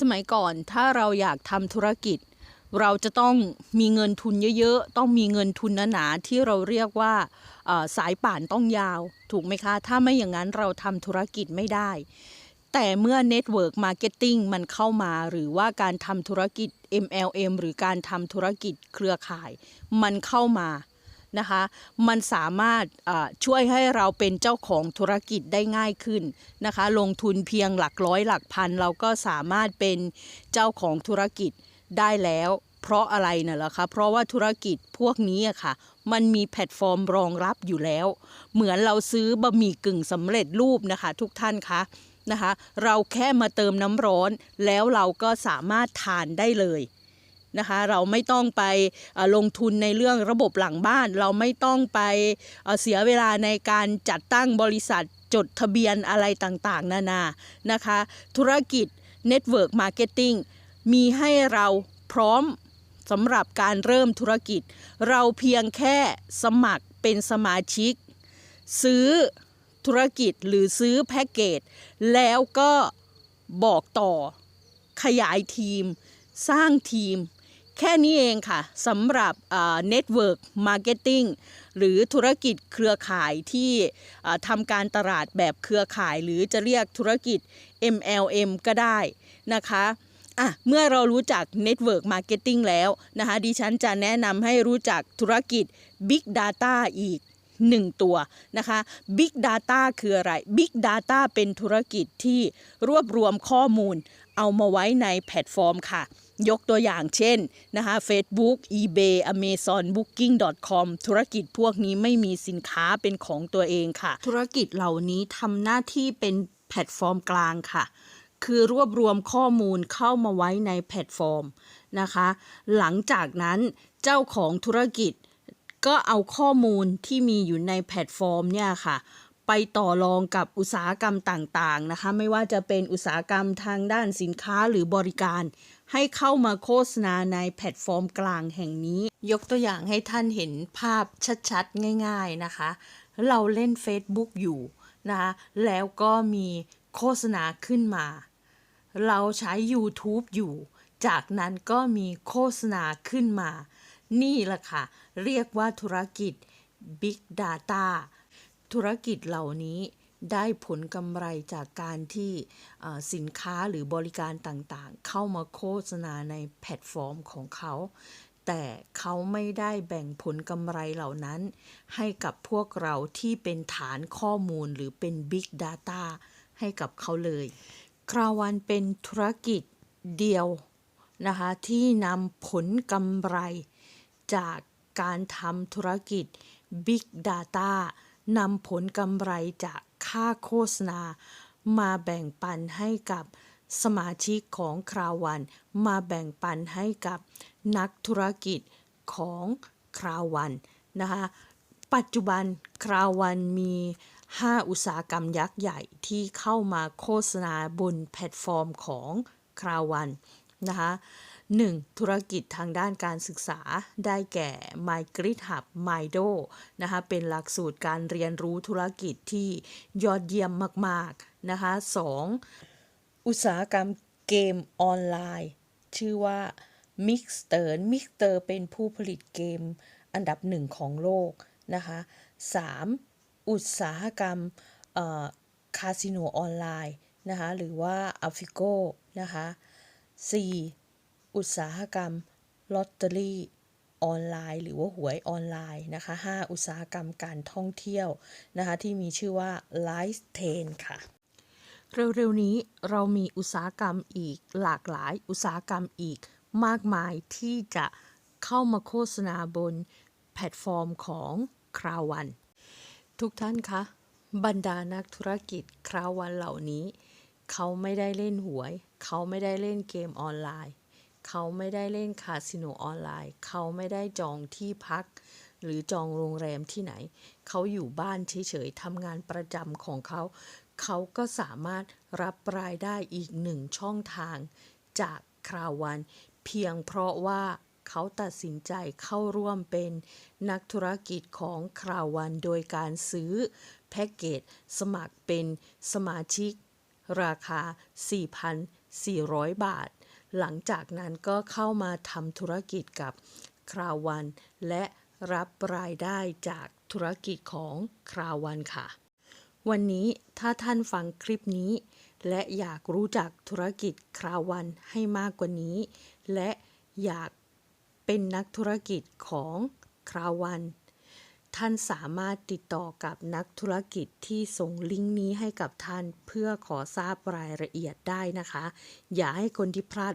สมัยก่อนถ้าเราอยากทำธุรกิจ เราจะต้องมีเงินทุนเยอะๆ ต้องมีเงินทุนหนาๆที่เราเรียกว่าสายป่านต้องยาว ถูกไหมคะ ถ้าไม่อย่างนั้นเราทำธุรกิจไม่ได้ แต่เมื่อ Network Marketing มันเข้ามาหรือว่าการทำธุรกิจ MLM หรือการทำธุรกิจเครือข่าย มันเข้ามา นะคะ มันสามารถช่วยให้เราเป็นเจ้าของธุรกิจได้ง่ายขึ้นนะคะ ลงทุนเพียงหลักร้อยหลักพัน เราก็สามารถเป็นเจ้าของธุรกิจได้แล้ว เพราะอะไรน่ะล่ะคะเพราะว่าธุรกิจพวกนี้อะค่ะ มันมีแพลตฟอร์มรองรับอยู่แล้ว เหมือนเราซื้อบะหมี่กึ่งสำเร็จรูปนะคะ ทุกท่านคะนะคะ เราแค่มาเติมน้ำร้อน แล้วเราก็สามารถทานได้เลย นะคะ เราไม่ต้องไปลงทุนในเรื่องระบบหลังบ้าน เราไม่ต้องไปเอ่อเสียเวลาในการจัดตั้งบริษัทจดทะเบียนอะไรต่างๆ นานานะคะ ธุรกิจ Network Marketing มีให้เราพร้อมสำหรับการเริ่มธุรกิจ เราเพียงแค่สมัครเป็นสมาชิก ซื้อธุรกิจหรือซื้อแพ็กเกจ แล้วก็บอกต่อขยายทีม สร้างทีม แค่นี้เองค่ะสำหรับเน็ตเวิร์กมาร์เก็ตติ้งหรือธุรกิจเครือข่ายที่ทำการตลาดแบบเครือข่าย หรือจะเรียกธุรกิจ MLM ก็ได้นะคะอะเมื่อเรารู้จัก Network Marketing แล้วนะคะดิฉันจะแนะนำให้รู้จักธุรกิจ Big Data อีก 1 ตัวนะคะ Big Data คืออะไร Big Data เป็นธุรกิจที่รวบรวมข้อมูลเอามาไว้ในแพลตฟอร์มค่ะ ยกตัวอย่างเช่นนะคะ Facebook eBay Amazon Booking.com ธุรกิจพวกนี้ไม่มีสินค้าเป็นของตัวเองค่ะ ธุรกิจเหล่านี้ทำหน้าที่เป็นแพลตฟอร์มกลางค่ะ คือรวบรวมข้อมูลเข้ามาไว้ในแพลตฟอร์มนะคะ หลังจากนั้นเจ้าของธุรกิจ ก็เอาข้อมูลที่มีอยู่ในแพลตฟอร์มเนี่ยค่ะ ไปต่อรองกับอุตสาหกรรมต่างๆนะคะ ไม่ว่าจะเป็นอุตสาหกรรมทางด้านสินค้าหรือบริการ ให้เข้ามาโฆษณาในแพลตฟอร์มกลางแห่งนี้ ยกตัวอย่างให้ท่านเห็นภาพชัดๆ ง่าย ๆนะคะ เราเล่น Facebook อยู่นะคะแล้วก็มีโฆษณาขึ้นมา เราใช้ YouTube อยู่ จากนั้นก็มีโฆษณาขึ้นมา นี่แหละค่ะ เรียกว่าธุรกิจ Big Data ธุรกิจเหล่านี้ได้ผลกำไรจากการที่สินค้าหรือบริการต่างๆ เข้ามาโฆษณาในแพลตฟอร์มของเขา แต่เขาไม่ได้แบ่งผลกำไรเหล่านั้น ให้กับพวกเราที่เป็นฐานข้อมูลหรือเป็น Big Data ให้กับเขาเลย คราวันเป็นธุรกิจเดียวนะคะที่นำผลกำไร จากการทำธุรกิจ Big Data นำผลกำไรจากค่าโฆษณา มาแบ่งปันให้กับสมาชิกของคราวัน มาแบ่งปันให้กับนักธุรกิจของคราวันนะคะปัจจุบันคราวันมี 5 อุตสาหกรรมยักษ์ใหญ่ที่เข้ามาโฆษณาบนแพลตฟอร์มของคราวันนะคะ 1. ธุรกิจทางด้านการศึกษาได้แก่ My Grid Hub Mido นะคะเป็นหลักสูตรการเรียนรู้ธุรกิจที่ยอดเยี่ยมมากๆนะคะ 2. อุตสาหกรรมเกมออนไลน์ ชื่อว่า Mixter Mixter เป็นผู้ผลิตเกมอันดับหนึ่งของโลกนะคะ 3. อุตสาหกรรมคาสิโนออนไลน์นะคะหรือว่า a f i g o นะคะ 4. อุตสาหกรรมลอตเตอรี่ออนไลน์ หรือว่าหวยออนไลน์นะคะ5อุตสาหกรรมการท่องเที่ยวนะคะที่มีชื่อว่า l i f e t e n ค่ะ เร็วๆนี้เรามีอุตสาหกรรมอีกหลากหลายอุตสาหกรรมอีกมากมายที่จะเข้ามาโฆษณาบนแพลตฟอร์มของคราวัน ทุกท่านคะบรรดานักธุรกิจคราววันเหล่านี้ เขาไม่ได้เล่นหวย เขาไม่ได้เล่นเกมออนไลน์ เขาไม่ได้เล่นคาสิโนออนไลน์ เขาไม่ได้จองที่พัก หรือจองโรงแรมที่ไหน เขาอยู่บ้านเฉยๆทำงานประจำของเขา เขาก็สามารถรับรายได้อีกหนึ่งช่องทาง จากคราววัน เพียงเพราะว่าเขาตัดสินใจเข้าร่วมเป็นนักธุรกิจของคราววันโดยการซื้อแพ็กเกจสมัครเป็นสมาชิก ราคา 4,400 บาท หลังจากนั้นก็เข้ามาทำธุรกิจกับคราวัน และรับรายได้จากธุรกิจของคราวันค่ะ วันนี้ถ้าท่านฟังคลิปนี้ และอยากรู้จักธุรกิจคราวันให้มากกว่านี้ และอยากเป็นนักธุรกิจของคราวัน ท่านสามารถติดต่อกับนักธุรกิจที่ส่งลิงก์นี้ให้กับท่านเพื่อขอทราบรายละเอียดได้นะคะ อย่าให้คนที่พลาด